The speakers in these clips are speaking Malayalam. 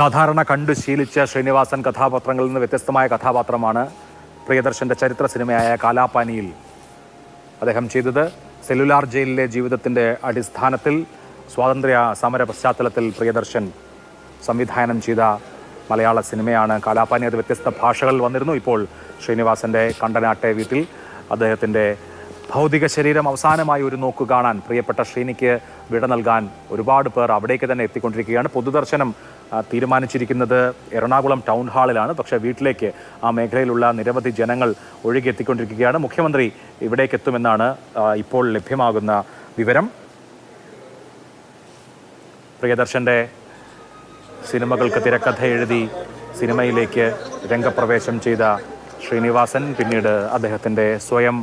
സാധാരണ കണ്ടു ശീലിച്ച ശ്രീനിവാസൻ കഥാപാത്രങ്ങളിൽ നിന്ന് വ്യത്യസ്തമായ കഥാപാത്രമാണ് പ്രിയദർശന്റെ ചരിത്ര സിനിമയായ കാലാപാനിയിൽ അദ്ദേഹം ചെയ്തത്. സെല്ലുലാർ ജയിലിലെ ജീവിതത്തിന്റെ അടിസ്ഥാനത്തിൽ സ്വാതന്ത്ര്യ സമര പശ്ചാത്തലത്തിൽ പ്രിയദർശൻ സംവിധാനം ചെയ്ത മലയാള സിനിമയാണ് കാലാപാനി. അത് വ്യത്യസ്ത ഭാഷകളിൽ വന്നിരുന്നു. ഇപ്പോൾ ശ്രീനിവാസന്റെ കണ്ടനാട്ടെ വീട്ടിൽ അദ്ദേഹത്തിന്റെ ഭൗതിക ശരീരം അവസാനമായി ഒരു നോക്ക് കാണാൻ പ്രിയപ്പെട്ട ശ്രീനിക്ക് വിട നൽകാൻ ഒരുപാട് പേർ അവിടേക്ക് തന്നെ എത്തിക്കൊണ്ടിരിക്കുകയാണ്. പൊതുദർശനം തീരുമാനിച്ചിരിക്കുന്നത് എറണാകുളം ടൗൺ ഹാളിലാണ്. പക്ഷേ വീട്ടിലേക്ക് ആ മേഖലയിലുള്ള നിരവധി ജനങ്ങൾ ഒഴുകിയെത്തിക്കൊണ്ടിരിക്കുകയാണ് മുഖ്യമന്ത്രി ഇവിടേക്ക് എത്തുമെന്നാണ് ഇപ്പോൾ ലഭ്യമാകുന്ന വിവരം. പ്രിയദർശന്റെ സിനിമകൾക്ക് തിരക്കഥ എഴുതി സിനിമയിലേക്ക് രംഗപ്രവേശം ചെയ്ത ശ്രീനിവാസൻ പിന്നീട് അദ്ദേഹത്തിന്റെ സ്വയം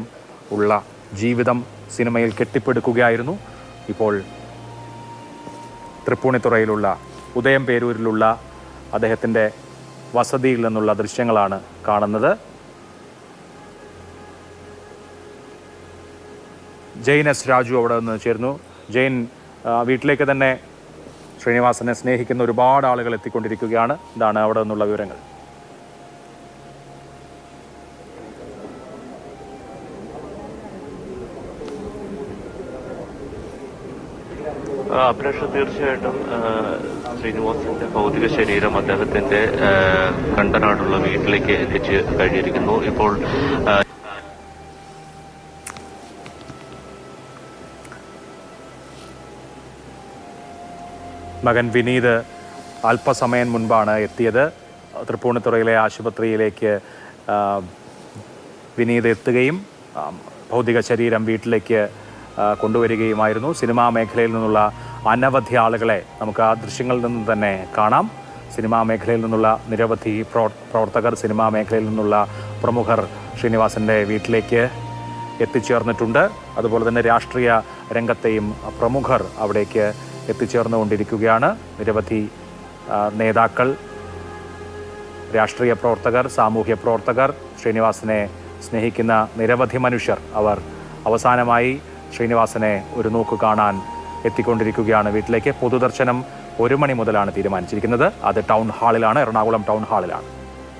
ഉള്ള ജീവിതം സിനിമയിൽ കെട്ടിപ്പടുക്കുകയായിരുന്നു. ഇപ്പോൾ തൃപ്പൂണിത്തുറയിലുള്ള ഉദയം പേരൂരിലുള്ള അദ്ദേഹത്തിന്റെ വസതിയിൽ നിന്നുള്ള ദൃശ്യങ്ങളാണ് കാണുന്നത്. ജെയിൻ എസ് രാജു അവിടെ നിന്ന് ചേർന്നു ജെയിൻ വീട്ടിലേക്ക് തന്നെ ശ്രീനിവാസനെ സ്നേഹിക്കുന്ന ഒരുപാട് ആളുകൾ എത്തിക്കൊണ്ടിരിക്കുകയാണ്. ഇതാണ് അവിടെ നിന്നുള്ള വിവരങ്ങൾ. അഭിലാഷ് തീർച്ചയായിട്ടും ശ്രീനിവാസിന്റെ ഭൗതിക ശരീരം അദ്ദേഹത്തിന്റെ കണ്ടനാടുള്ള വീട്ടിലേക്ക് എത്തിച്ച് കഴിഞ്ഞിരിക്കുന്നു. ഇപ്പോൾ മകൻ വിനീത് അല്പസമയം മുൻപാണ് എത്തിയത്. തൃപ്പൂണിത്തുറയിലെ ആശുപത്രിയിലേക്ക് വിനീത് എത്തുകയും ഭൗതിക ശരീരം വീട്ടിലേക്ക് കൊണ്ടുവരികയുമായിരുന്നു. സിനിമാ മേഖലയിൽ നിന്നുള്ള അനവധി ആളുകളെ നമുക്ക് ആ ദൃശ്യങ്ങളിൽ നിന്ന് തന്നെ കാണാം. സിനിമാ മേഖലയിൽ നിന്നുള്ള നിരവധി പ്രവർ- പ്രവർത്തകർ സിനിമാ മേഖലയിൽ നിന്നുള്ള പ്രമുഖർ ശ്രീനിവാസന്റെ വീട്ടിലേക്ക് എത്തിച്ചേർന്നിട്ടുണ്ട്. അതുപോലെ തന്നെ രാഷ്ട്രീയ രംഗത്തെയും പ്രമുഖർ അവിടേക്ക് എത്തിച്ചേർന്നുകൊണ്ടിരിക്കുകയാണ്. നിരവധി നേതാക്കൾ രാഷ്ട്രീയ പ്രവർത്തകർ സാമൂഹ്യ പ്രവർത്തകർ ശ്രീനിവാസനെ സ്നേഹിക്കുന്ന നിരവധി മനുഷ്യർ അവർ അവസാനമായി ശ്രീനിവാസനെ ഒരു നോക്ക് കാണാൻ എത്തിക്കൊണ്ടിരിക്കുകയാണ്. വീട്ടിലേക്ക് പൊതുദർശനം ഒരു മണി മുതലാണ് തീരുമാനിച്ചിരിക്കുന്നത്. അത് ടൗൺ ഹാളിലാണ് എറണാകുളം ടൗൺ ഹാളിലാണ്.